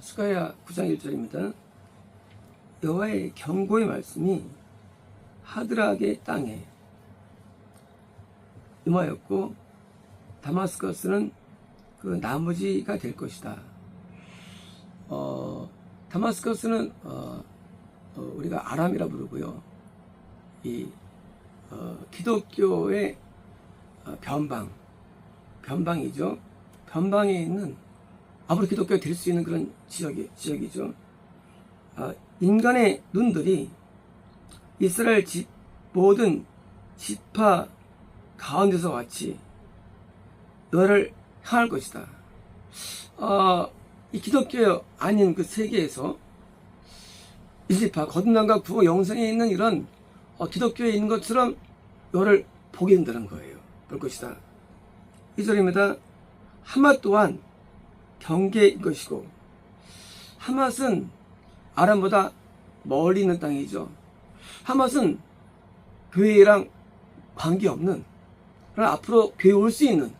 스가야 9장 1절입니다. 여호와의 경고의 말씀이 하드락의 땅에 임하였고 다마스커스는 그 나머지가 될 것이다. 어, 다마스커스는 어, 어, 우리가 아람이라 부르고요. 이 어, 기독교의 어, 변방, 변방이죠. 변방에 있는 앞으로 기독교가 될수 있는 그런 지역이, 지역이죠. 아, 인간의 눈들이 이스라엘 집, 모든 지파 가운데서 같이 너를 향할 것이다. 아, 이 기독교 아닌 그 세계에서 일지파, 거듭남과 구호 영생에 있는 이런 어, 기독교에 있는 것처럼 너를 보게 된다는 거예요. 볼 것이다. 이 절입니다. 하마 또한 경계인 것이고 하맛은 아람보다 멀리 있는 땅이죠. 하맛은 교회랑 관계없는 그러나 앞으로 교회 올 수 있는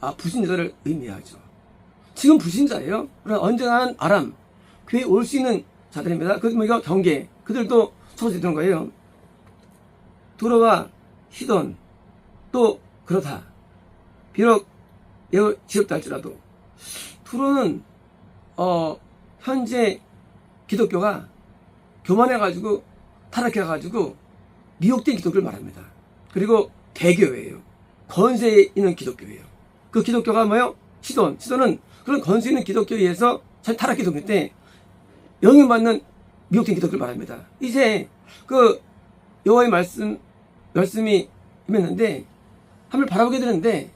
아, 부신자를 의미하죠. 지금 부신자예요. 그러나 언젠가는 아람 교회 올 수 있는 자들입니다. 그뭐 경계 그들도 소개되는 거예요. 도로와 시돈 또 그렇다. 비록 매우 지엽다 할지라도 투로는 어 현재 기독교가 교만해가지고 타락해가지고 미혹된 기독교를 말합니다. 그리고 대교회예요. 건세에 있는 기독교예요. 그 기독교가 뭐요? 시돈. 시돈은 그런 건세 있는 기독교에 의해서 잘 타락 기독교 때 영향받는 미혹된 기독교를 말합니다. 이제 그 여호와의 말씀 말씀이 임했는데 하늘 바라보게 되는데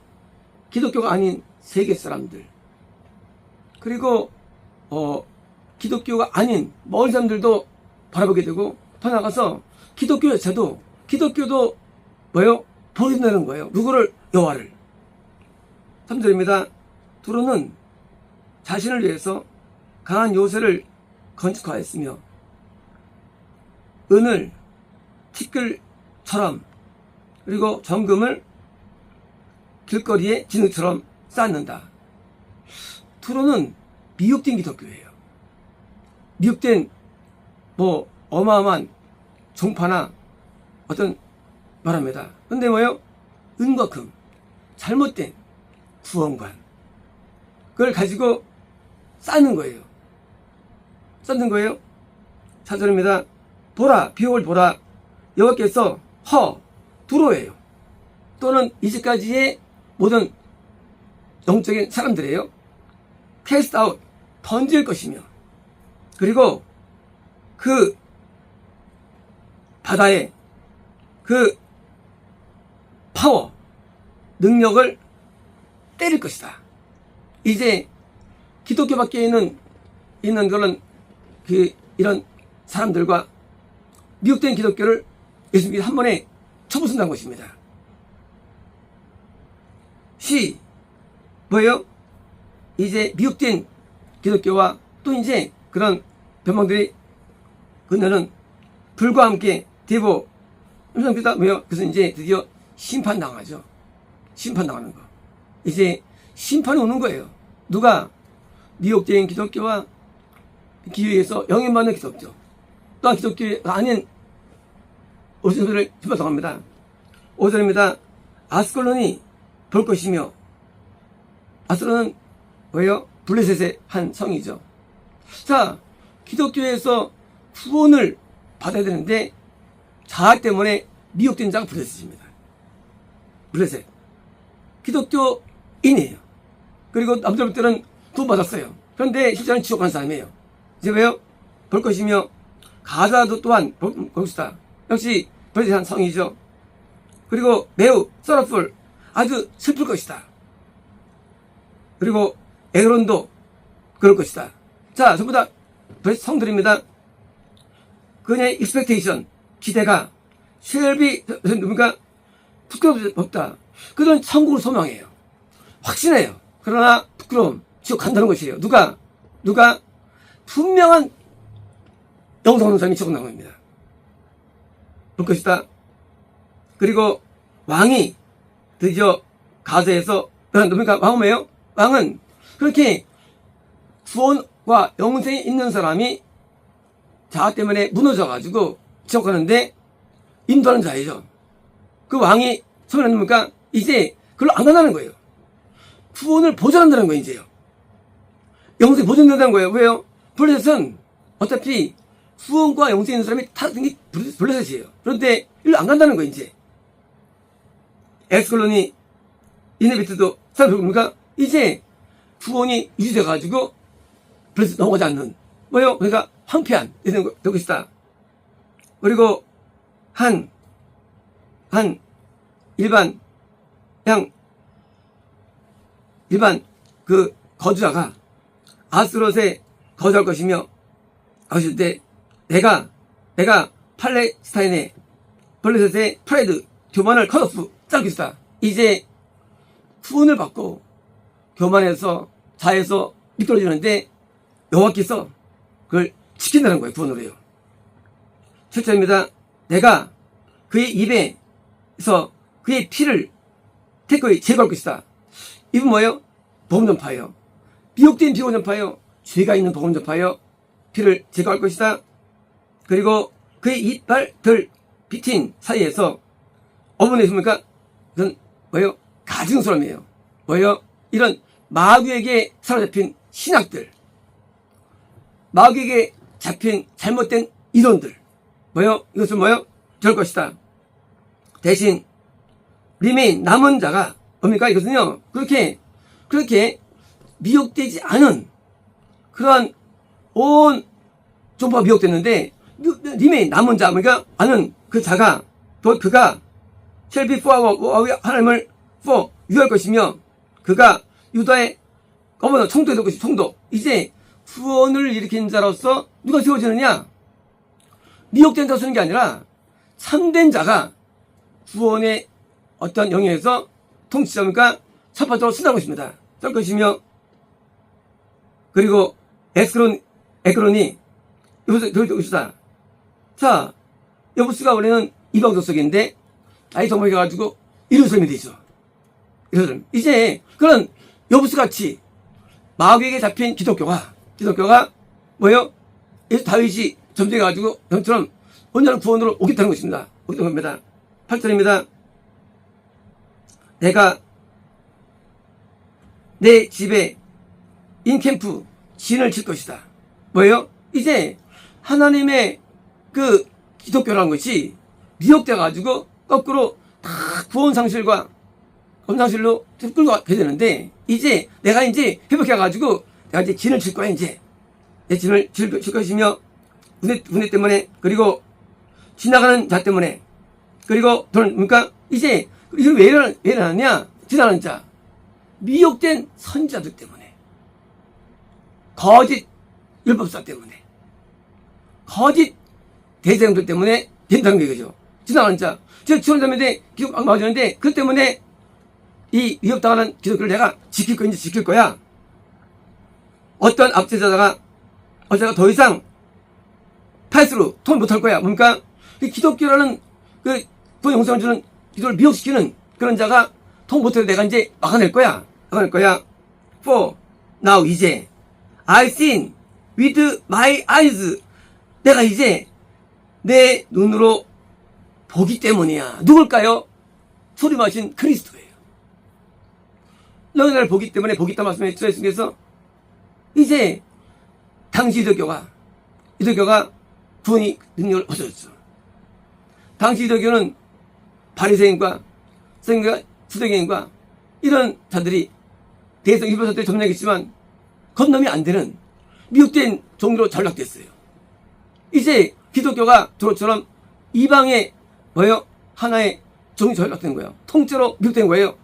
기독교가 아닌 세계 사람들 그리고 어 기독교가 아닌 먼 사람들도 바라보게 되고 더 나가서 기독교 자체도 기독교도 뭐요? 된다는 거예요. 누구를? 여호와를. 3절입니다. 두로는 자신을 위해서 강한 요새를 건축하였으며 은을 티끌처럼 그리고 정금을 길거리에 진흙처럼 쌓는다. 투로는 미혹된 기독교예요. 미혹된 뭐 어마어마한 종파나 어떤 말합니다. 근데 뭐요? 은과 금 잘못된 구원관 그걸 가지고 쌓는 거예요. 쌓는 거예요. 사절입니다. 보라 비옥을 보라 여호와께서 허 두로예요. 또는 이제까지의 모든 영적인 사람들이에요. 캐스트 아웃 던질 것이며 그리고 그 바다에 그 파워 능력을 때릴 것이다. 이제 기독교 밖에 있는 있는 그런 그 이런 사람들과 미혹된 기독교를 예수님이 한 번에 쳐부순다는 것입니다. 시 뭐예요? 이제 미혹된 기독교와 또 이제 그런 변방들이 그녀는 불과 함께 대보 음성교다 뭐요? 그래서 이제 드디어 심판당하죠. 심판당하는 거. 이제 심판이 오는 거예요. 누가 미혹된 기독교와 기회에서 영향받는 기독교 또한 기독교가 아닌 오신들을 심판당합니다. 5절입니다. 아스콜론이 볼 것이며 아스론은 왜요? 블레셋의 한 성이죠. 자, 기독교에서 후원을 받아야 되는데 자아 때문에 미혹된 자가 블레셋입니다. 블레셋. 기독교인이에요. 그리고 남자들은 구원 받았어요. 그런데 실제는 지옥 간 사람이에요. 이제 왜요? 볼 것이며 가자도 또한 볼 것이다. 역시 블레셋 한 성이죠. 그리고 매우 썰어풀 아주 슬플 것이다. 그리고 에그론도 그럴 것이다. 자, 전부 다 성들입니다. 그녀의 expectation, 기대가 쉘비, 누군가 부끄럽지 없다. 그런 천국을 소망해요. 확신해요. 그러나 부끄러움, 지옥 간다는 것이에요. 누가, 누가 분명한 영성 없는 사람이 지옥 나온 겁니다. 볼 것이다. 그리고 왕이 드디어 가세에서 누굽니까 왕은 왜요? 왕은 그렇게 구원과 영생이 있는 사람이 자아 때문에 무너져가지고 지옥하는데 인도하는 자이죠. 그 왕이 소리를 뭡니까? 이제 그걸로 안 간다는 거예요. 구원을 보존한다는 거예요, 이제요. 영생이 보존된다는 거예요. 왜요? 블레셋은 어차피 구원과 영생이 있는 사람이 다 블레셋이에요. 그런데 일로 안 간다는 거예요, 이제. 엑스콜론이 이네비트도 생각해보니까 이제 구원이 유지돼가지고 블레셋 넘어가지 않는 뭐요? 그러니까 황폐한 이런 거 되고 있다. 그리고 한, 한 일반 그냥 일반 그 거주자가 아스롯에 거주할 것이며 하실 때 내가 내가 팔레스타인의 블레셋의 프레드 교만을 컷오프 있다. 이제 후원을 받고 교만해서 자에서 미끄러지는데 여호와께서 그걸 지킨다는 거예요. 구원으로 해요. 첫째입니다. 내가 그의 입에서 그의 피를 태거에 제거할 것이다. 이분 뭐예요? 복음전파예요. 미혹된 비호전파예요. 죄가 있는 복음전파예요. 피를 제거할 것이다. 그리고 그의 이빨 들 비틴 사이에서 어머니 있습니까? 이건 뭐예요? 가증스러움이에요. 뭐예요? 이런 마귀에게 사로잡힌 신학들, 마귀에게 잡힌 잘못된 이론들, 뭐요? 이것은 뭐요? 될 것이다. 대신 리메인 남은 자가 뭡니까? 이것은요. 그렇게 그렇게 미혹되지 않은 그러한 온 종파가 미혹됐는데 리메인 남은 자 그러니까 아는 그 자가 또 그가 셀비 포하고 하나님을 포 유할 것이며 그가 유다의 어머나 총독이 될 것이 총독 이제 후원을 일으킨 자로서 누가 세워지느냐 미혹된 자 쓰는 게 아니라 참된 자가 구원의 어떤 영역에서 통치자니까 첫 번째로 쓴다는 것입니다. 될 것이며 그리고 에스크론 에크론이 여기서 여기서 자 여부스가 원래는 이방 족속인데 나이 더 먹여가지고 이루살렘이 되죠. 이루살렘 이제 그런 여부스 같이 마귀에게 잡힌 기독교가 기독교가 뭐예요? 예수 다윗이 점쟁해가지고 형처럼 온전한 구원으로 오겠다는 것입니다. 오겠다는 겁니다. 8절입니다. 내가 내 집에 인캠프 진을 칠 것이다. 뭐예요? 이제 하나님의 그 기독교라는 것이 미혹돼가지고 거꾸로 다 구원 상실과 검상실로 끌고 가게 되는데 이제 내가 이제 회복해가지고 내가 이제 진을 칠 거야 이제. 내 진을 칠, 칠 것이며 분해, 분해 때문에 그리고 지나가는 자 때문에 그리고 돈 그러니까 이제 이걸 왜 일어나, 왜 일어나냐? 지나가는 자. 미혹된 선자들 때문에. 거짓 율법사 때문에. 거짓 대장들 때문에 된다는 거죠? 지나가는 자. 제가 지원자인데 안 맞았는데 그 때문에 이 위협당하는 기독교를 내가 지킬 거인지 지킬 거야 어떤 압제자가 어제가 더 이상 팔수로 통 못할 거야. 뭡니까? 그 기독교라는 그 영상을 주는 기도를 미혹시키는 그런 자가 통 못해도 내가 이제 막아낼 거야. 막아낼 거야. For now 이제 I seen with my eyes 내가 이제 내 눈으로 보기 때문이야. 누굴까요? 소리 마신 그리스도예요. 너희 나를 보기 때문에 보겠다 말씀했죠. 예수께서 이제 당시 기독교가 기독교가 구원이 능력을 얻어졌죠. 당시 기독교는 바리새인과 선생과 수도교인과 이런 자들이 대성 일반사들이 점령했지만 건너이 안 되는 미혹된 종교로 전락됐어요. 이제 기독교가 도로처럼 이방의 뭐요 하나의 종이 전락된 거예요. 통째로 미혹된 거예요.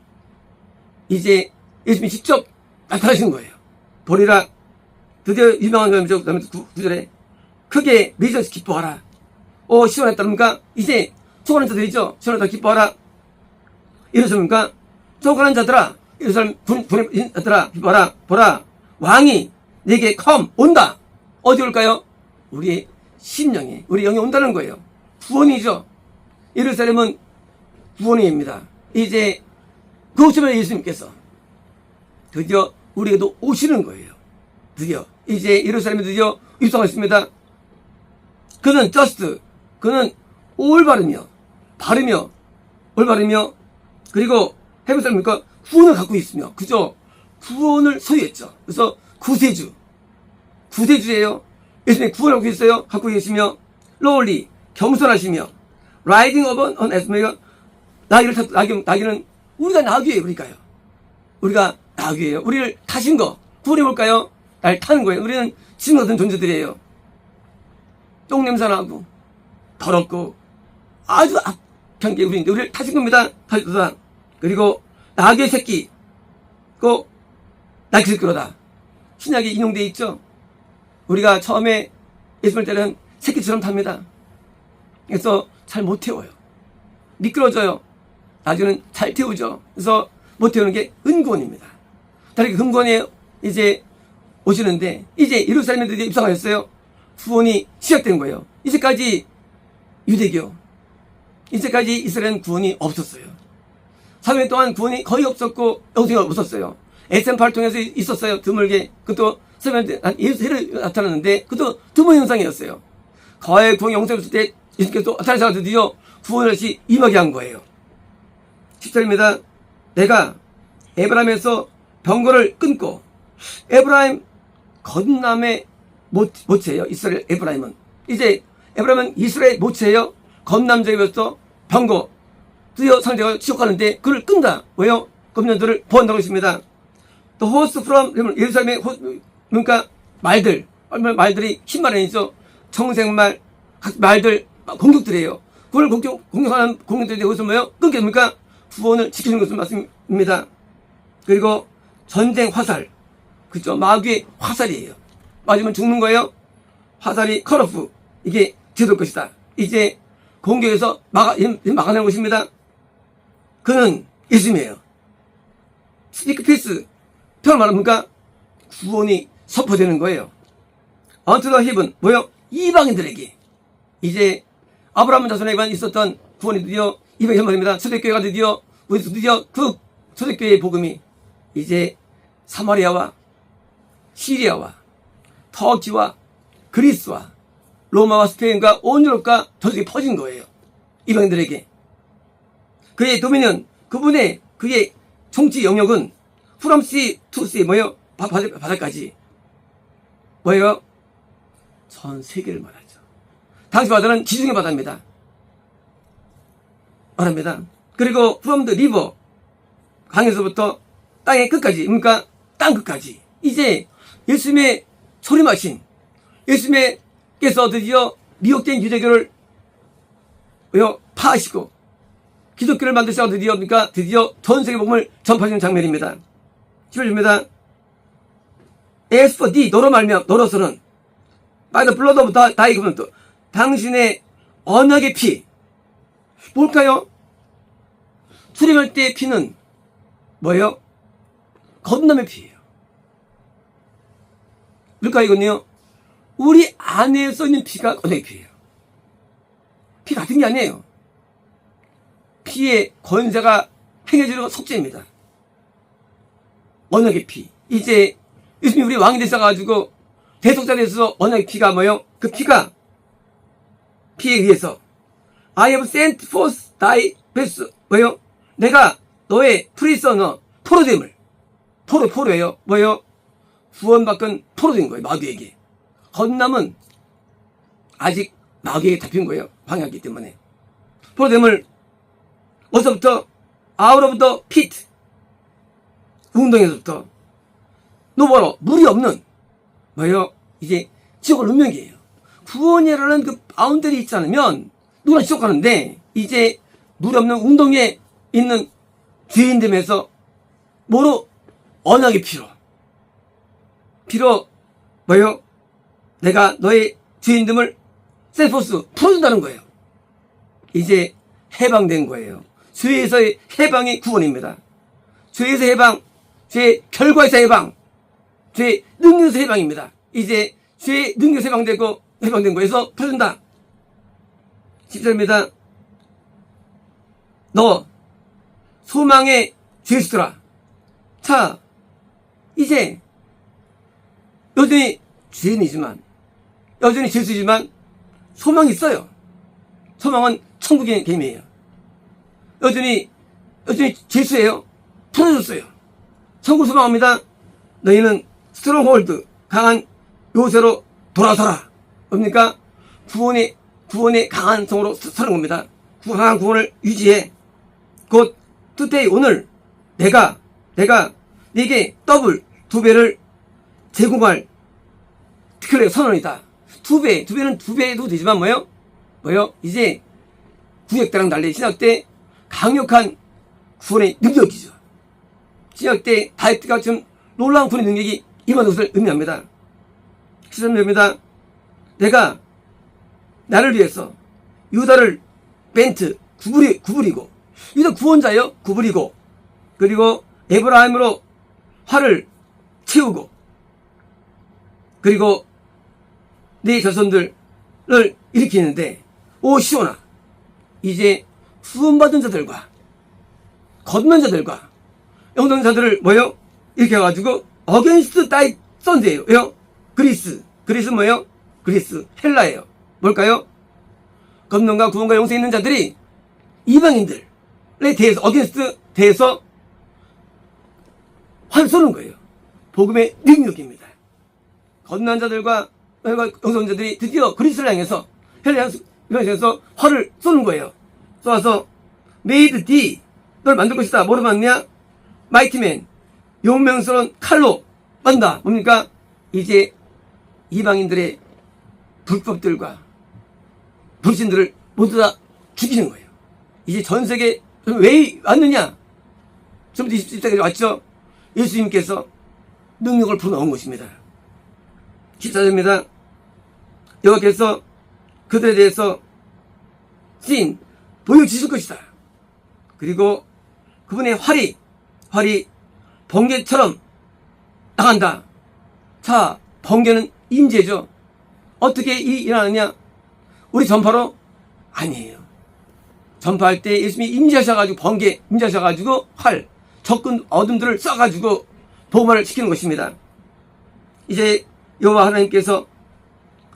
이제 예수님이 직접 나타나시는 거예요. 보리라 드디어 유명한 거죠. 그 다음에 구절에 크게 메이저에서 기뻐하라. 오, 시원했다니까? 이제, 초간한 자들이죠? 시원하다 기뻐하라. 이러십니까? 초간한 자들아, 이런 분, 분의 자들아, 기뻐하라. 보라. 왕이 내게 컴, 온다. 어디 올까요? 우리 심령이, 우리 영이 온다는 거예요. 구원이죠. 예루살렘은 구원입니다. 이제, 그곳에 예수님께서 드디어 우리에게도 오시는 거예요. 드디어 이제 예루살렘에 드디어 입성했습니다. 그는 just 그는 올바르며 바르며 올바르며 그리고 헤breu 사람이니까 구원을 갖고 있으며 그죠 구원을 소유했죠. 그래서 구세주 구세주예요. 예수님이 구원을 갖고 있어요. 갖고 계시며 lowly 겸손하시며 upon an as매가 나귀를 나귀는 우리가 나귀예요. 그러니까요. 우리가 나귀예요. 우리를 타신 거 구원해 볼까요? 날 타는 거예요. 우리는 짐 같은 존재들이에요. 똥 냄새 나고 더럽고 아주 악한 게 우리인데 우리를 타신 겁니다. 타주다. 그리고 나귀의 새끼 그 나귀 새끼로다. 신약에 인용되어 있죠. 우리가 처음에 예수를 때는 새끼처럼 탑니다. 그래서 잘 못 태워요. 미끄러져요. 나중에는 잘 태우죠. 그래서 못 태우는 게 은권입니다. 다르게 금권에 이제 오시는데 이제 예루살렘에 드디어 입성하셨어요. 구원이 시작된 거예요. 이제까지 유대교, 이제까지 이스라엘은 구원이 없었어요. 3년 동안 구원이 거의 없었고 영생이 없었어요. SM8 통해서 있었어요. 드물게. 그것도 세면대 예수를 나타났는데 그것도 드문 현상이었어요. 거의 구원 영생이 없을 때 예수께서 나타나셔서 드디어 구원을 다시 임하게 한 거예요. 10절입니다. 내가 에브라임에서 병거를 끊고 에브라임 건남의 모, 모체예요. 이스라엘 에브라임은. 이제 에브라임은 이스라엘 모체예요. 건남제로서 병거 드디어 상대가 지속하는데 그를 끈다. 왜요? 검년들을 보한다고 했습니다. 또 호스 프롬 예루살렘의 호, 그러니까 말들 얼마나 말들이 흰말이죠. 청생말 각 말들 공격들이에요. 그걸 공격 공격하는 공격들이 어디서 뭐요? 끊게 됩니까? 구원을 지키는 것은 맞습니다. 그리고 전쟁 화살 그죠? 마귀의 화살이에요. 맞으면 죽는 거예요. 화살이 컷오프 이게 제도일 것이다. 이제 공격에서 막아, 막아내는 것입니다. 그는 예수님이에요. 스피크 피스 표현 말합니까? 구원이 선포되는 거예요. 언투더 힙은 뭐요? 이방인들에게 이제 아브라함 자손에게만 있었던 구원이 드디어 이방인 선포됩니다. 초대교회가 드디어 우리 드디어 그 초대교회의 복음이 이제 사마리아와 시리아와 터키와 그리스와 로마와 스페인과 온 유럽과 저쪽에 퍼진 거예요. 이방인들에게. 그의 도미니언, 그분의 그의 정치 영역은 프롬시 투시 뭐예요? 바, 바다, 바다까지. 뭐예요? 전 세계를 말하죠. 당시 바다는 지중해 바다입니다. 말합니다. 그리고 from the river 강에서부터 땅의 끝까지, 그러니까 땅 끝까지. 이제 예수님의 소리 마신 예수님께서 드디어 미혹된 유대교를? 파하시고 기독교를 만드시고 드디어 그러니까 드디어 전 세계 복음을 전파하시는 장면입니다. 11입니다. As for thee, 너로 말며 너로서는 by the blood of thy covenant 당신의 언약의 피 뭘까요? 수령할 때의 피는 뭐예요? 건남의 피예요. 뭘까 이건요? 우리 안에 써 있는 피가 언약의 피예요. 피 같은 게 아니에요. 피의 권세가 행해지는 속죄입니다. 언약의 피. 이제 예수님이 우리 왕이 되셔가지고 대속자 되셔서 언약의 피가 뭐요? 그 피가 피에 의해서 I have sent forth thy best 뭐요? 내가 너의 프리서너 포로됨을 포로 포로예요. 뭐요? 구원받은 포로된 거예요. 마귀에게. 건남은 아직 마귀에게 잡힌 거예요. 방해하기 때문에. 포로됨을 of the pit. 운동에서부터. 노버러, 물이 없는, 뭐예요? 이제 지옥을 운명이에요. 구원이라는 그 바운더리 있지 않으면 누구나 지옥 가는데, 이제 물이 없는 운동에 있는 죄인됨에서 뭐로? 언약의 피로. 피로, 뭐예요? 내가 너의 죄인됨을 셀포스 풀어준다는 거예요. 이제 해방된 거예요. 죄에서의 해방이 구원입니다. 죄에서 해방, 죄 결과에서 해방, 죄 능력에서 해방입니다. 이제 죄 능력에서 해방되고 해방된 거에서 풀어준다. 10절입니다. 너 소망의 죄수들아. 자, 이제 여전히 죄인이지만 여전히 죄수지만 소망이 있어요. 소망은 천국의 개임이에요. 여전히 여전히 죄수예요. 풀어줬어요. 천국 소망합니다. 너희는 스트롱홀드 강한 요새로 돌아서라. 뭡니까? 구원의 구원의 강한 성으로 서- 서는 겁니다. 구- 강한 구원을 유지해. 곧 today 오늘 내가 내가 네게 더블 두 배를 제공할 특별히 선언이다. 두 배, 두 배는 두 배도 되지만 뭐요? 뭐요? 이제 구약 때랑 달리 신약 때 강력한 구원의 능력이죠. 신약 때 다이트가 좀 놀라운 구원의 능력이 임한 것을 의미합니다. 시선입니다. 내가 나를 위해서 유다를 벤트 구부리, 구부리고 유다 구원자요 구부리고 그리고 에브라임으로 화를 채우고 그리고 네 자손들을 일으키는데 오 시온아 이제 후원받은 자들과 걷는 자들과 영동 자들을 뭐요? 이렇게 해가지고 어게인스트 다이 썬데예요. 왜요? 그리스 그리스 뭐요? 그리스 헬라예요. 뭘까요? 검론과 구원과 영생에 있는 자들이 이방인들에 대해서 어게인스트 대해서 활 쏘는 거예요. 복음의 능력입니다. 건난 자들과 영성 자들이 드디어 그리스를 향해서 향해서 활을 쏘는 거예요. 쏘아서 메이드 D 널 만들 것이다. 뭐로 만드냐? 마이티맨 용맹스러운 칼로 만다. 뭡니까? 이제 이방인들의 불법들과 불신들을 모두 다 죽이는 거예요. 이제 전 세계 왜 왔느냐? 전부터 20세기까지 왔죠. 예수님께서 능력을 불어넣은 것입니다. 14절입니다. 여호와께서 그들에 대해서 씬 보여주실 것이다. 그리고 그분의 활이 활이 번개처럼 나간다. 자, 번개는 임재죠. 어떻게 이 일어나느냐? 우리 전파로 아니에요. 전파할 때 예수님이 임재하셔가지고 번개 임재하셔가지고 활 적군 어둠들을 쏴가지고 복음화를 시키는 것입니다. 이제 여호와 하나님께서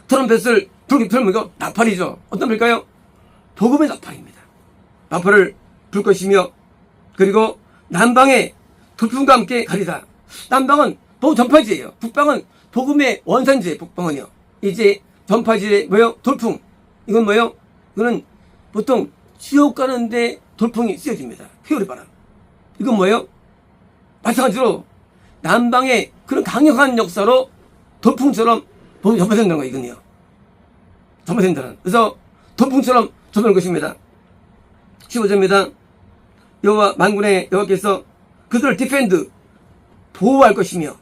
트럼펫을 불기 틀면 나팔이죠. 어떤 불까요? 복음의 나팔입니다. 나팔을 불 것이며 그리고 남방에 돌풍과 함께 가리다. 남방은 복음 전파지예요. 북방은 복음의 원산지예요. 북방은요. 이제 전파지에 뭐요? 돌풍. 이건 뭐요? 이거는 보통 지옥 가는데 돌풍이 쓰여집니다. 회오리 바람. 이건 뭐예요? 마찬가지로 남방의 그런 강력한 역사로 돌풍처럼 전파된다는 거예요. 이건요. 전파된다는. 그래서 돌풍처럼 전파될 것입니다. 15절입니다. 여호와 만군의 여호와께서 그들을 디펜드 보호할 것이며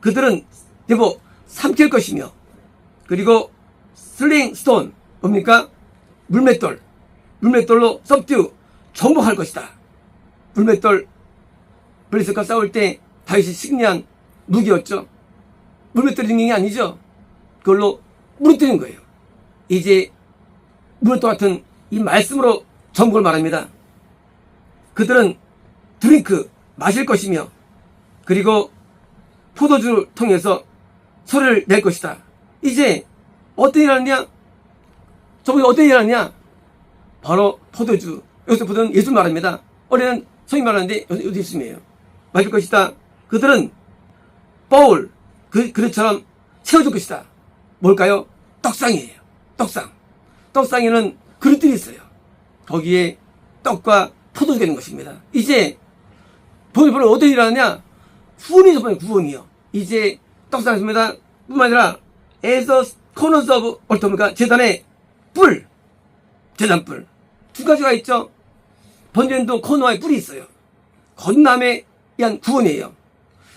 그들은 대보 삼킬 것이며 그리고 슬링 스톤 뭡니까? 물맷돌 물맷돌로 섭듀 정복할 것이다. 물맷돌 블리스과 싸울 때 다윗이 승리한 무기였죠. 물맷돌이 능력이 아니죠. 그걸로 무너뜨린 거예요. 이제 물맷돌 같은 이 말씀으로 정복을 말합니다. 그들은 드링크 마실 것이며 그리고 포도주를 통해서 소리를 낼 것이다. 이제 어떤 일이 하느냐? 저번에 어떤 일이 하느냐? 바로 포도주. 여기서 포도는 예수 말합니다. 어린은 성인 말하는데 여기 예수님이에요. 마실 것이다. 그들은 버울 그 그릇처럼 채워줄 것이다. 뭘까요? 떡상이에요. 떡상. 떡상에는 그릇들이 있어요. 거기에 떡과 포도주가 있는 것입니다. 이제 본을 어떤 일을 하느냐? 저번에 구원이요. 이제 떡상했습니다. 뿐만 아니라 에서 코너스 오브 얼터니까 재단의 뿔, 재단뿔 두 가지가 있죠. 번제도 코너에 뿔이 있어요. 건남에 의한 구원이에요.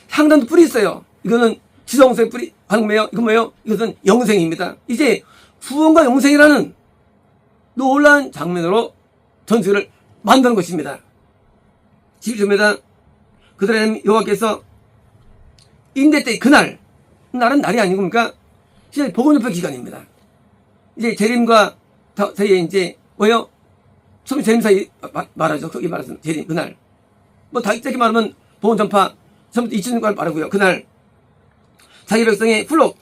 향단도 뿔이 있어요. 이거는 지성생 뿔이 하는 거예요. 이건 뭐예요? 이것은 영생입니다. 이제 구원과 영생이라는 놀라운 장면으로 전투를 만드는 것입니다. 12조입니다. 그들의 여호와께서 인대 때 그날 날은 날이 아니고니까 이제 복음협회 기간입니다. 이제 재림과 더 사이에 이제 뭐요? 처음에 재림 사이 마- 말하죠. 거기 말해서 재림 그날 뭐 다이렇게 말하면 복음 전파 처음부터 2000년까지 말하고요. 그날 자기 백성의 플록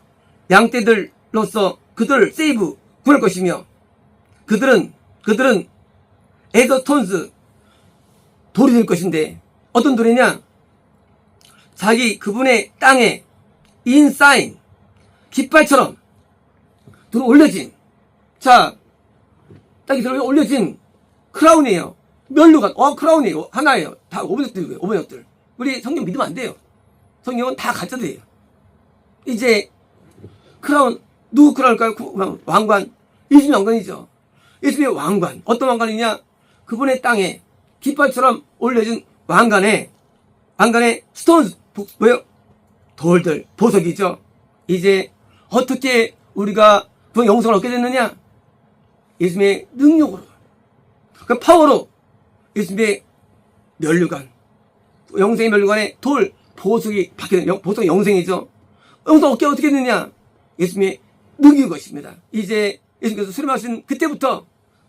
양떼들로서 그들을 세이브 구할 것이며 그들은 그들은 에더톤스 돌이 될 것인데 어떤 돌이냐 자기 그분의 땅에 인사인 깃발처럼 들어 올려진 자 땅에 들어 올려진 크라운이에요. 멸류관 어 크라운이에요. 하나예요. 다 오번역들이고요 오번역들 우리 성경 믿으면 안 돼요. 성경은 다 가짜들이에요. 이제 크라운 누구 크라운일까요? 그 왕관. 예수님 왕관이죠. 예수님의 왕관. 어떤 왕관이냐? 그분의 땅에 깃발처럼 올려진 왕관에 왕관에 스톤 뭐요? 돌들 보석이죠. 이제 어떻게 우리가 그 영성을 얻게 됐느냐 예수님의 능력으로 그 파워로 예수님의 멸류관 영생의 멸류관에 돌 보석이 영- 보석 영생이죠. 영성 얻게 어떻게 됐느냐? 예수님의 능력인 것입니다. 이제 예수님께서 수렴하신 그때부터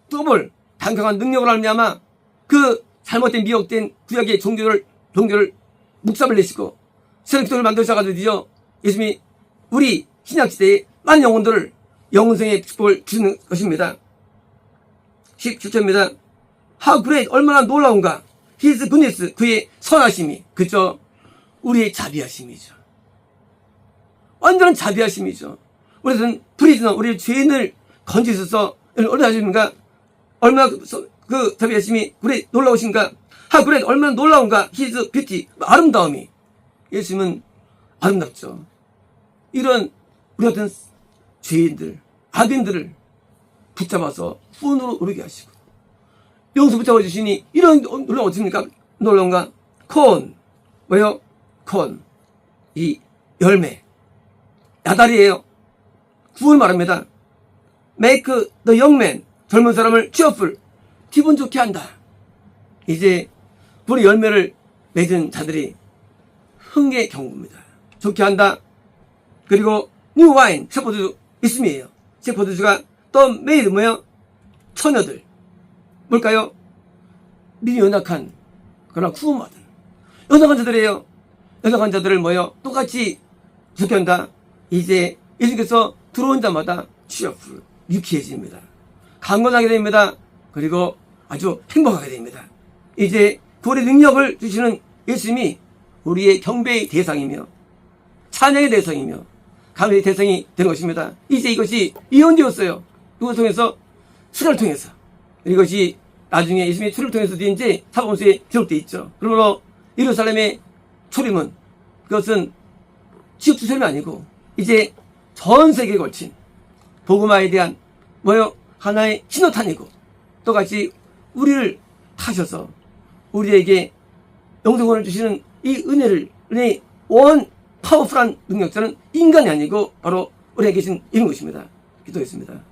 더블 당강한 능력을 알미암아 그 잘못된 미혹된 구약의 종교를 종교를 묵삼을 내시고 기도를 만드셔가지고 드디어 예수님이 우리 신약시대의 많은 영혼들을 영생의 축복을 주시는 것입니다. 17절입니다. How great, 얼마나 놀라운가. His goodness, 그의 선하심이. 그죠? 우리의 자비하심이죠. 완전한 자비하심이죠. 우리는 프리즈너, 우리의 죄인을 건지셔서 얼마나 하십니까? 얼마나 그, 서- 그 자비하심이 우리 놀라우신가? How great, 얼마나 놀라운가. His beauty, 아름다움이. 예수님은 아름답죠. 이런 우리 같은 죄인들, 악인들을 붙잡아서 후원으로 오르게 하시고 용서 붙잡아 주시니 이런 놀라운 어떻습니까? 놀라운가? 콘 뭐요? 콘 이 열매 야달이에요. 구을 말합니다. Make the young man 젊은 사람을 cheerful 기분 좋게 한다. 이제 불의 열매를 맺은 자들이 흥의 경고입니다. 좋게 한다. 그리고 뉴 와인 셰퍼드 있음이에요. 셰퍼드주가 또 메이드 뭐요? 처녀들 뭘까요? 미리 연약한 그러나 구원받은 연약한 자들이에요. 연약한 자들을 뭐요? 똑같이 좋게 한다. 이제 예수께서 들어온 자마다 취업풀 유쾌해집니다. 강건하게 됩니다. 그리고 아주 행복하게 됩니다. 이제 구원의 능력을 주시는 예수님이 우리의 경배의 대상이며 찬양의 대상이며 감의 대상이 되는 것입니다. 이제 이것이 이혼되었어요. 이것을 통해서 수를 통해서 이것이 나중에 예수님의 출을 통해서 이제 사복음서에 기록되어 있죠. 그러므로 예루살렘의 초림은 그것은 지역 주설이 아니고 이제 전 세계에 걸친 복음화에 대한 뭐요 하나의 신호탄이고 똑같이 우리를 타셔서 우리에게 영생권을 주시는 이 은혜를 은혜의 원 파워풀한 능력자는 인간이 아니고 바로 우리에 계신 이런 것입니다. 기도했습니다.